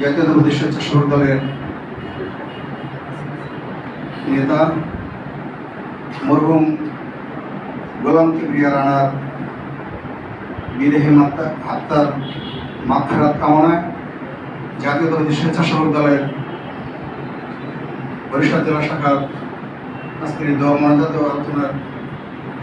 জাতীয়তাবাদী স্বেচ্ছাসেবক দলের নেতা, মরহুম গোলাম কিবরিয়া রানার বিদেহী মাত্রা আত্মার মাগফিরাত কামনায় জাতীয়তাবাদী স্বেচ্ছাসেবক দলের বরিশাল জেলা শাখার আজকের দোয়া মনাজাত আলোচনার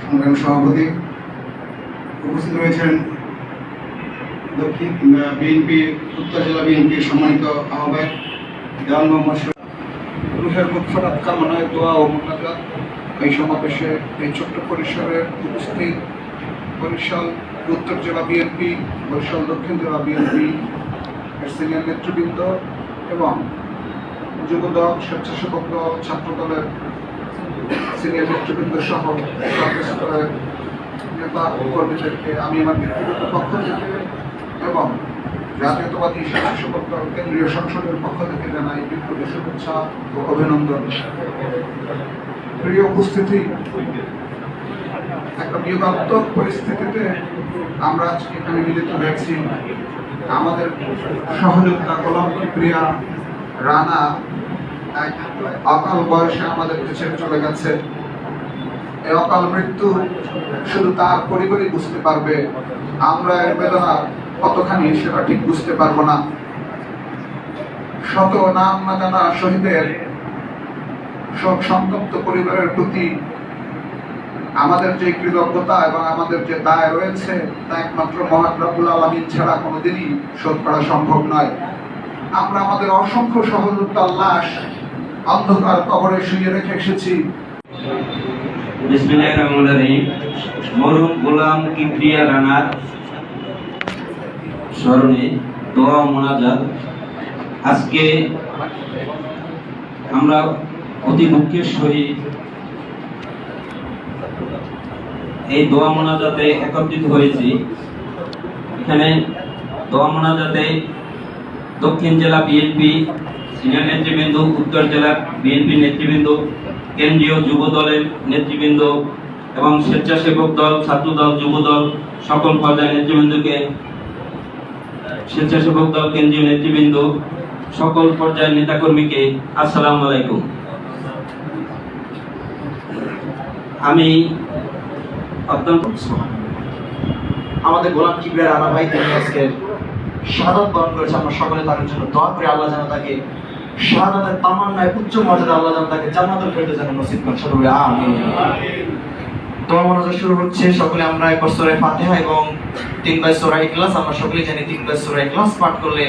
সংগ্রাম সভাপতি উপস্থিত রয়েছেন দক্ষিণ বিএনপি, উত্তর জেলা বিএনপির সম্মানিত আহ্বায়ক দেওয়ান মোহাম্মদ। রুহের মুখফরাত কামনায় দোয়া ও মোনাজাত এই সমাবেশে এই ছোট্ট পরিসরে উপস্থিত বরিশাল, উত্তর জেলা বিএনপি, বরিশাল দক্ষিণ জেলা বিএনপি, এর সিনিয়র নেতৃবৃন্দ এবং যুবদল স্বেচ্ছাসেবক দল, ছাত্র দলের সিনিয়র নেতৃবৃন্দ সহ নেতা কর্মীদেরকে আমি আমার ব্যক্তিগত পক্ষ থেকে এবং জাতীয়তাবাদী দল কেন্দ্রীয় সংসদের পক্ষ থেকে জানাই বিপ্লবী শুভেচ্ছা ও অভিনন্দন। প্রিয় উপস্থিতি, একটা বিয়োগাত্মক পরিস্থিতিতে আমরা আজকে এখানে মিলিত হয়েছি। আমাদের সহযোগিতা গোলাম প্রিয়া রানা এক অকাল বয়সে আমাদের ছেড়ে চলে গেছে। এই অকাল মৃত্যু শুধু তার পরিবারই বুঝতে পারবে। আমরা এর বেদনা কতখানি সেটা ঠিক বুঝতে পারব না। শত নাম না জানা শহীদের শোক সন্তপ্ত পরিবারের প্রতি আমাদের যে কৃতজ্ঞতা এবং আমাদের যে দায় রয়েছে, তা একমাত্র মহান রব্বুল আলমিন ছাড়া কোনোদিনই শোধ করা সম্ভব নয়। আমরা আমাদের অসংখ্য সহযোগিতার লাশ অন্ধকার কবরে শুয়ে রেখে এসেছি। বিসমিল্লাহির রহমানির রহিম। মরহুম গোলাম কিবরিয়া রানার স্মরণে দোয়া মোনাজাত। আজকে আমরা অতি দুঃখের সহিত এই দোয়া মোনাজাতে একত্রিত হয়েছি। এখানে দোয়া মোনাজাতে দক্ষিণ জেলা বিএনপি সিনিয়র নেতৃবৃন্দ, উত্তর জেলার বিএনপি নেতৃবৃন্দ, কেন্দ্রীয় যুব দলের নেতৃবৃন্দ এবং স্বেচ্ছাসেবক দল ছাত্র দল যুব দল, সকল পর্যায়ের নেতৃবৃন্দকে স্বেচ্ছাসেবক দল, কেন্দ্রীয় নেতৃবৃন্দ, সকল পর্যায়ের নেতাকর্মীকে আসসালামু আলাইকুম। আমি অত্যন্ত আমাদের গোলাম কিবরিয়া রানা ভাই, তিনি আজকে শাহাদত বরণ করেছে। আমরা সকলে তার জন্য দোয়া করে, আল্লাহ যেন তাকে শাহাদাতের তামান্নায় উচ্চ মর্যাদা আল্লাহ যেন তাকে জান্নাতুল ফেরদৌস যেন নসিব করেন। বলি, আমিন। দোয়া মনোযোগ শুরু হচ্ছে সকলে আমরা একবার সূরা ফাতিহা এবং তিনবার সূরা ইখলাস আমরা সকলে জানি তিনবার সূরা ইখলাস পাঠ করলে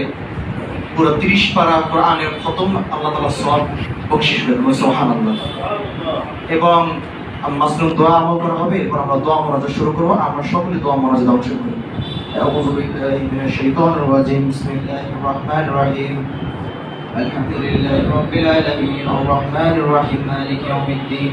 পুরো 30 পারা কোরআনের খতম আল্লাহ তাআলা সওয়াব বকশিশ করবেন সুবহানাল্লাহ এবং মাসরুম দোয়া আমল করা হবে এরপর আমরা দোয়া মনোযোগ শুরু করবো আমরা সকলে দোয়া মনোযোগ অংশ করি أعوذ بالله من الشيطان الرجيم بسم الله الرحمن الرحيم الحمد لله رب العالمين الرحمن الرحيم مالك يوم الدين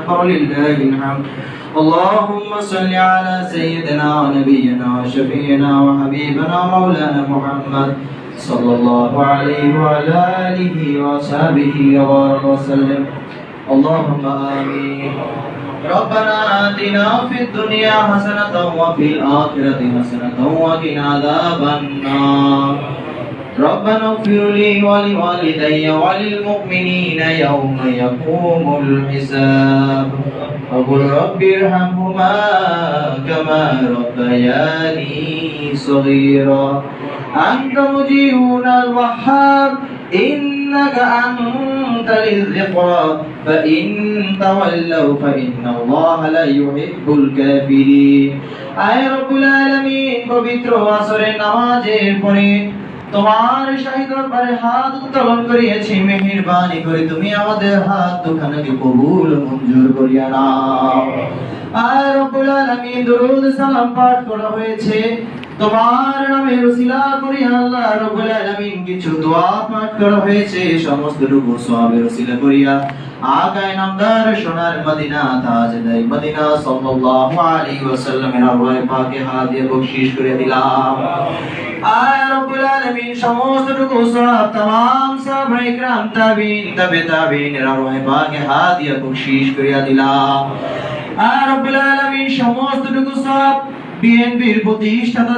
لله الحمد. اللهم صل على سيدنا ونبينا وشفينا وحبيبنا مولانا محمد صلى الله عليه وعلى آله وصحبه وبارك وسلم. اللهم آمين. ربنا آتنا في الدنيا حسنة وفي الآخرة حسنة وقنا عذاب النار. ربنا اغفر لي ولوالدي وللمؤمنين يوم يقوم الحساب وقل رب ارحمهما كما ربياني صغيرا أنت مجيبنا الوهاب إن إنك أنت الذكرى فإن تولوا فإن الله لا يحب الكافرين আয় রব্বুল আলামিন পবিত্র আসরের নামাজের পরে তোমার শাহী দরবারে হাত উত্তোলন করিয়েছি, মেহেরবানি করে তুমি আমাদের হাত দুখানাকে কবুল মঞ্জুর করিয়া নাও। আর রব্বুল আলামিন দরুদ সালাম পাঠ করা হয়েছে তোমার নামে রসিলা করি আল্লাহ রব্বুল আলামিন কিছু দোয়া পাঠ করা হয়েছে সমস্ত টুকু সওয়াবের রসিলা করিয়া আগায় নামদার সোনার মদিনা তাজদাই মদিনা সাল্লাল্লাহু আলাইহি ওয়াসাল্লামের আরওয়ায়ে পাকে হাত দিয়ে বকশিশ করে দিলাম আয় রব্বুল আলামিন সমস্ত টুকু সওয়াব तमाम সাহাবায়ে کرام তাবিন তবে তাবিনের আরওয়ায়ে পাকে হাত দিয়ে বকশিশ করিয়া দিলাম আয় রব্বুল আলামিন সমস্ত টুকু সওয়াব বিএনপির প্রতিষ্ঠাতা